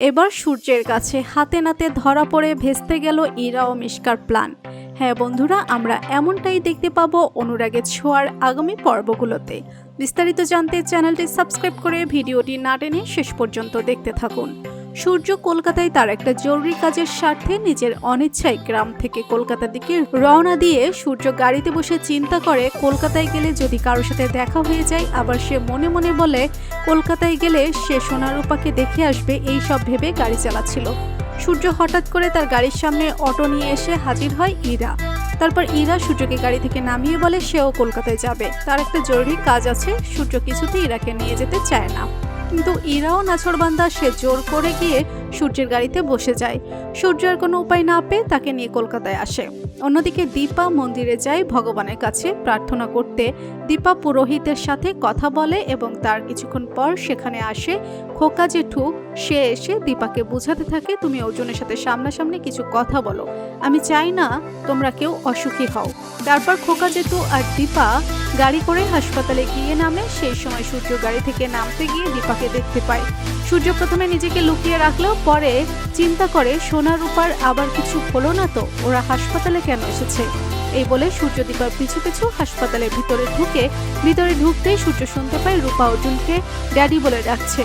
এবার সূর্যের কাছে হাতে নাতে ধরা পড়ে ভেস্তে গেল ইরা ও মিশকার প্ল্যান। হ্যাঁ বন্ধুরা, আমরা এমনটাই দেখতে পাবো অনুরাগের ছোঁয়ার আগামী পর্বগুলোতে। বিস্তারিত জানতে চ্যানেলটি সাবস্ক্রাইব করে ভিডিওটি না টেনে শেষ পর্যন্ত দেখতে থাকুন। সূর্য কলকাতায় তার একটা জরুরি কাজের স্বার্থে নিজের অনিচ্ছায় গ্রাম থেকে কলকাতার দিকে রওনা দিয়ে সূর্য গাড়িতে বসে চিন্তা করে, কলকাতায় গেলে যদি কারোর সাথে দেখা হয়ে যায়, আবার সে মনে মনে বলে, কলকাতায় গেলে সে সোনারূপাকে দেখে আসবে এই সব ভেবে গাড়ি চালাচ্ছিল। সূর্য হঠাৎ করে তার গাড়ির সামনে অটো নিয়ে এসে হাজির হয় ইরা। তারপর ইরা সূর্যকে গাড়ি থেকে নামিয়ে বলে, সেও কলকাতায় যাবে। তার একটা জরুরি কাজ আছে, সূর্য কিছুতেই ইরাকে নিয়ে যেতে চায় না। কিন্তু ইরাও নাছরবান্দা সে জোর করে গিয়ে সূর্যের গাড়িতে বসে যায়। সূর্য আর কোনো উপায় না পেয়ে তাকে নিয়ে কলকাতায় আসে। অন্যদিকে দীপা মন্দিরে যায় ভগবানের কাছে প্রার্থনা করতে। দীপা পুরোহিতের সাথে কথা বলে এবং তার কিছুক্ষণ পর সেখানে আসে। খোকা জেঠু সে এসে দীপাকে বোঝাতে থাকে, তুমি অর্জুনের সাথে সামনাসামনি কিছু কথা বলো। আমি চাই না তোমরা কেউ অসুখী হও। তারপর খোকা জেঠু আর দীপা গাড়ি করে হাসপাতালে গিয়ে নামে, সেই সময় সূর্য গাড়ি থেকে নামতে গিয়ে দীপাকে দেখতে পায়। সূর্য প্রথমে নিজেকে লুকিয়ে রাখলেও পরে চিন্তা করে, সোনা রূপার আবার কিছু হলো না তো, ওরা হাসপাতালে কেন এসেছে? এই বলে সূর্য দীপার পিছু পিছু হাসপাতালের ভিতরে ঢুকে, ভিতরে ঢুকতেই সূর্য শুনতে পায় রূপা অর্জুনকে ড্যাডি বলে ডাকছে।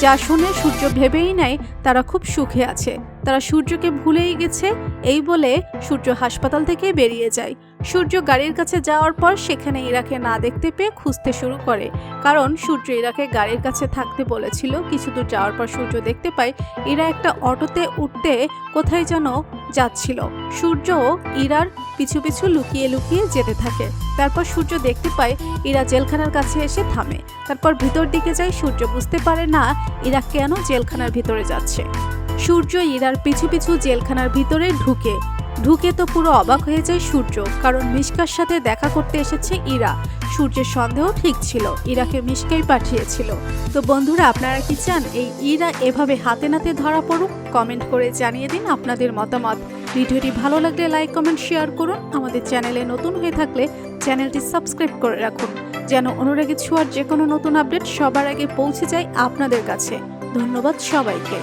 যা শুনে সূর্য ভেবেই নেয় তারা খুব সুখে আছে। তারা সূর্যকে ভুলেই গেছে, এই বলে সূর্য হাসপাতাল থেকে বেরিয়ে যায়। সূর্য গাড়ির কাছে যাওয়ার পর সেখানে ইরাকে না দেখতে পেয়ে খুঁজতে শুরু করে। কারণ সূর্য ইরাকে গাড়ির কাছে থাকতে বলেছিল, কিছু দূর যাওয়ার পর সূর্য দেখতে পায় ইরা একটা অটোতে উঠতে কোথায় যেন যাচ্ছিল। সূর্য ইরার পিছু পিছু লুকিয়ে লুকিয়ে যেতে থাকে। তারপর সূর্য দেখতে পায় ইরা জেলখানার কাছে এসে থামে। তারপর ভিতর দিকে যায়, সূর্য বুঝতে পারে না ইরা কেন জেলখানার ভিতরে যাচ্ছে। সূর্য ইরার পিছু পিছু জেলখানার ভিতরে ঢুকে। ঢুকে তো পুরো অবাক হয়ে যায় সূর্য, কারণ মিশকার সাথে দেখা করতে এসেছে ইরা। সূর্যের সন্দেহ ঠিক ছিল, ইরাকে মিশকাই পাঠিয়েছিল। তো বন্ধুরা, আপনারা কি চান এই ইরা এভাবে হাতে নাতে ধরা পড়ুক? কমেন্ট করে জানিয়ে দিন আপনাদের মতামত। ভিডিওটি ভালো লাগলে লাইক, কমেন্ট, শেয়ার করুন। আমাদের চ্যানেলে নতুন হয়ে থাকলে চ্যানেলটি সাবস্ক্রাইব করে রাখুন, যেন অনুরাগে ছোঁয়ার যে কোনো নতুন আপডেট সবার আগে পৌঁছে যায় আপনাদের কাছে। ধন্যবাদ সবাইকে।